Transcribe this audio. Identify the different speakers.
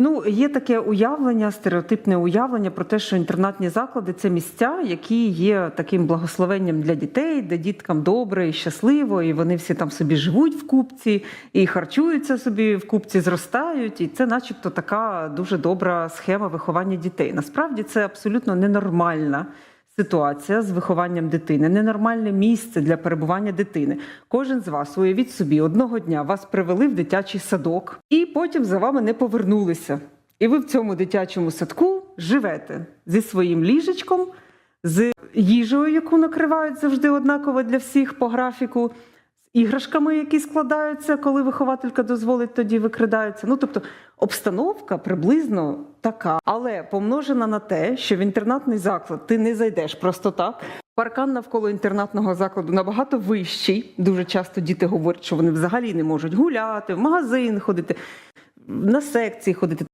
Speaker 1: Ну, є таке уявлення, стереотипне уявлення про те, що інтернатні заклади це місця, які є таким благословенням для дітей, де діткам добре і щасливо, і вони всі там собі живуть в купці, і харчуються собі в купці, зростають. І це, начебто, така дуже добра схема виховання дітей. Насправді це абсолютно ненормальна. Ситуація з вихованням дитини, ненормальне місце для перебування дитини. Кожен з вас, уявіть собі, одного дня вас привели в дитячий садок, і потім за вами не повернулися. І ви в цьому дитячому садку живете зі своїм ліжечком, з їжею, яку накривають завжди однаково для всіх по графіку, іграшками, які складаються, коли вихователька дозволить, тоді викрадаються. Ну тобто обстановка приблизно така, але помножена на те, що в інтернатний заклад ти не зайдеш просто так. Паркан навколо інтернатного закладу набагато вищий. Дуже часто діти говорять, що вони взагалі не можуть гуляти, в магазин ходити, на секції ходити.